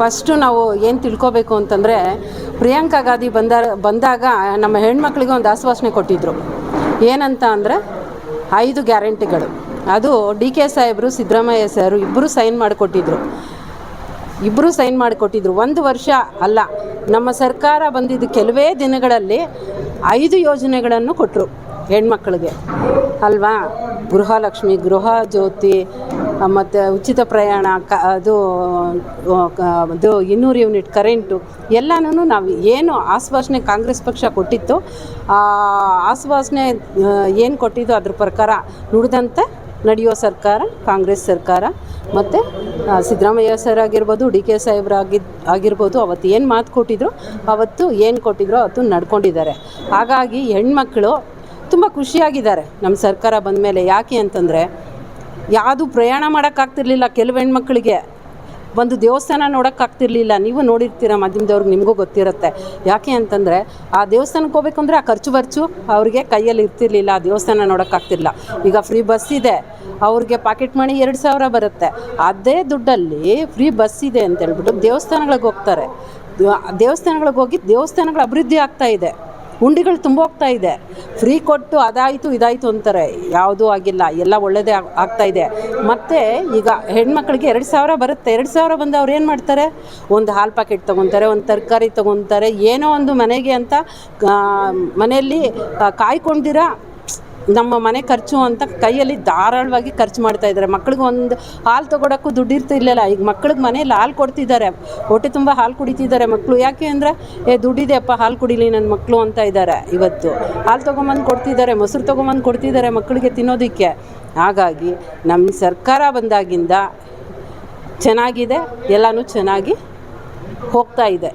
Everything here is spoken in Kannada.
ಫಸ್ಟು ನಾವು ಏನು ತಿಳ್ಕೊಬೇಕು ಅಂತಂದರೆ, ಪ್ರಿಯಾಂಕಾ ಗಾಂಧಿ ಬಂದ ಬಂದಾಗ ನಮ್ಮ ಹೆಣ್ಮಕ್ಳಿಗೆ ಒಂದು ಆಶ್ವಾಸನೆ ಕೊಟ್ಟಿದ್ದರು ಏನಂತ ಅಂದರೆ, ಐದು ಗ್ಯಾರಂಟಿಗಳು. ಅದು ಡಿ ಕೆ ಸಾಹೇಬರು, ಸಿದ್ದರಾಮಯ್ಯ ಸರ್ ಇಬ್ಬರು ಸೈನ್ ಮಾಡಿಕೊಟ್ಟಿದ್ರು. ಇಬ್ಬರು ಸೈನ್ ಮಾಡಿಕೊಟ್ಟಿದ್ರು. ಒಂದು ವರ್ಷ ಅಲ್ಲ, ನಮ್ಮ ಸರ್ಕಾರ ಬಂದಿದ್ದ ಕೆಲವೇ ದಿನಗಳಲ್ಲಿ ಐದು ಯೋಜನೆಗಳನ್ನು ಕೊಟ್ಟರು ಹೆಣ್ಮಕ್ಳಿಗೆ. ಅಲ್ವಾ? ಗೃಹಲಕ್ಷ್ಮಿ, ಗೃಹ ಜ್ಯೋತಿ ಮತ್ತು ಉಚಿತ ಪ್ರಯಾಣ, ಕ, ಅದು ಅದು ಇನ್ನೂರು ಯೂನಿಟ್ ಕರೆಂಟು ಎಲ್ಲನೂ ನಾವು ಏನು ಆಶ್ವಾಸನೆ ಕಾಂಗ್ರೆಸ್ ಪಕ್ಷ ಕೊಟ್ಟಿತ್ತು ಆಶ್ವಾಸನೆ ಏನು ಕೊಟ್ಟಿದ್ದು ಅದ್ರ ಪ್ರಕಾರ ನುಡಿದಂತೆ ನಡೆಯೋ ಸರ್ಕಾರ ಕಾಂಗ್ರೆಸ್ ಸರ್ಕಾರ. ಮತ್ತು ಸಿದ್ದರಾಮಯ್ಯ ಸರ್ ಆಗಿರ್ಬೋದು ಡಿ ಕೆ ಸಾಹೇಬ್ರಾಗಿ ಆಗಿರ್ಬೋದು, ಅವತ್ತು ಏನು ಮಾತು ಕೊಟ್ಟಿದ್ರು, ಅವತ್ತು ಏನು ಕೊಟ್ಟಿದ್ರು ಅವತ್ತು ನಡ್ಕೊಂಡಿದ್ದಾರೆ. ಹಾಗಾಗಿ ಹೆಣ್ಮಕ್ಳು ತುಂಬ ಖುಷಿಯಾಗಿದ್ದಾರೆ ನಮ್ಮ ಸರ್ಕಾರ ಬಂದ ಮೇಲೆ. ಯಾಕೆ ಅಂತಂದರೆ ಯಾವುದು ಪ್ರಯಾಣ ಮಾಡೋಕ್ಕಾಗ್ತಿರ್ಲಿಲ್ಲ. ಕೆಲವು ಹೆಣ್ಮಕ್ಳಿಗೆ ಒಂದು ದೇವಸ್ಥಾನ ನೋಡೋಕ್ಕಾಗ್ತಿರ್ಲಿಲ್ಲ. ನೀವು ನೋಡಿರ್ತೀರ, ಮಾಧ್ಯಮದವ್ರಿಗೆ ನಿಮಗೂ ಗೊತ್ತಿರುತ್ತೆ. ಯಾಕೆ ಅಂತಂದರೆ ಆ ದೇವಸ್ಥಾನಕ್ಕೆ ಹೋಗ್ಬೇಕಂದ್ರೆ ಆ ಖರ್ಚು ಬರ್ಚು ಅವ್ರಿಗೆ ಕೈಯಲ್ಲಿ ಇರ್ತಿರ್ಲಿಲ್ಲ. ಆ ದೇವಸ್ಥಾನ ನೋಡೋಕ್ಕಾಗ್ತಿರ್ಲಿಲ್ಲ. ಈಗ ಫ್ರೀ ಬಸ್ ಇದೆ. ಅವ್ರಿಗೆ ಪಾಕೆಟ್ ಮನಿ ಎರಡು ಸಾವಿರ ಬರುತ್ತೆ. ಅದೇ ದುಡ್ಡಲ್ಲಿ ಫ್ರೀ ಬಸ್ ಇದೆ ಅಂತೇಳ್ಬಿಟ್ಟು ದೇವಸ್ಥಾನಗಳಿಗೆ ಹೋಗ್ತಾರೆ. ದೇವಸ್ಥಾನಗಳಿಗೆ ಹೋಗಿ ದೇವಸ್ಥಾನಗಳ ಅಭಿವೃದ್ಧಿ ಆಗ್ತಾ ಇದೆ. ಹುಂಡಿಗಳು ತುಂಬ ಹೋಗ್ತಾ ಇದೆ. ಫ್ರೀ ಕೊಟ್ಟು ಅದಾಯಿತು, ಇದಾಯಿತು ಅಂತಾರೆ. ಯಾವುದೂ ಆಗಿಲ್ಲ. ಎಲ್ಲ ಒಳ್ಳೆಯದೇ ಆಗ್ತಾ ಇದೆ. ಮತ್ತು ಈಗ ಹೆಣ್ಮಕ್ಳಿಗೆ ಎರಡು ಸಾವಿರ ಬರುತ್ತೆ. ಎರಡು ಸಾವಿರ ಬಂದು ಅವ್ರು ಏನು ಮಾಡ್ತಾರೆ? ಒಂದು ಹಾಲು ಪ್ಯಾಕೆಟ್ ತೊಗೊತಾರೆ, ಒಂದು ತರಕಾರಿ ತೊಗೊತಾರೆ, ಏನೋ ಒಂದು ಮನೆಗೆ ಅಂತ ಮನೆಯಲ್ಲಿ ಕಾಯ್ಕೊಂಡಿರ? ನಮ್ಮ ಮನೆ ಖರ್ಚು ಅಂತ ಕೈಯಲ್ಲಿ ಧಾರಾಳವಾಗಿ ಖರ್ಚು ಮಾಡ್ತಾ ಇದ್ದಾರೆ. ಮಕ್ಳಿಗೆ ಒಂದು ಹಾಲು ತೊಗೊಳಕ್ಕೂ ದುಡ್ಡು ಇರ್ತಿರ್ಲಿಲ್ಲ ಈಗ ಮಕ್ಳಿಗೆ ಮನೇಲಿ ಹಾಲು ಕೊಡ್ತಿದ್ದಾರೆ. ಹೊಟ್ಟೆ ತುಂಬ ಹಾಲು ಕುಡಿತಿದ್ದಾರೆ ಮಕ್ಕಳು ಯಾಕೆ ಅಂದರೆ, ಏ ದುಡ್ಡಿದೆಯಪ್ಪ ಹಾಲು ಕುಡಿಲಿ ನನ್ನ ಮಕ್ಕಳು ಅಂತ ಇದ್ದಾರೆ ಇವತ್ತು. ಹಾಲು ತೊಗೊಂಬಂದು ಕೊಡ್ತಿದ್ದಾರೆ, ಮೊಸರು ತೊಗೊಂಬಂದು ಕೊಡ್ತಿದ್ದಾರೆ ಮಕ್ಕಳಿಗೆ ತಿನ್ನೋದಕ್ಕೆ. ಹಾಗಾಗಿ ನಮ್ಮ ಸರ್ಕಾರ ಬಂದಾಗಿಂದ ಚೆನ್ನಾಗಿದೆ, ಎಲ್ಲನೂ ಚೆನ್ನಾಗಿ ಹೋಗ್ತಾ ಇದೆ.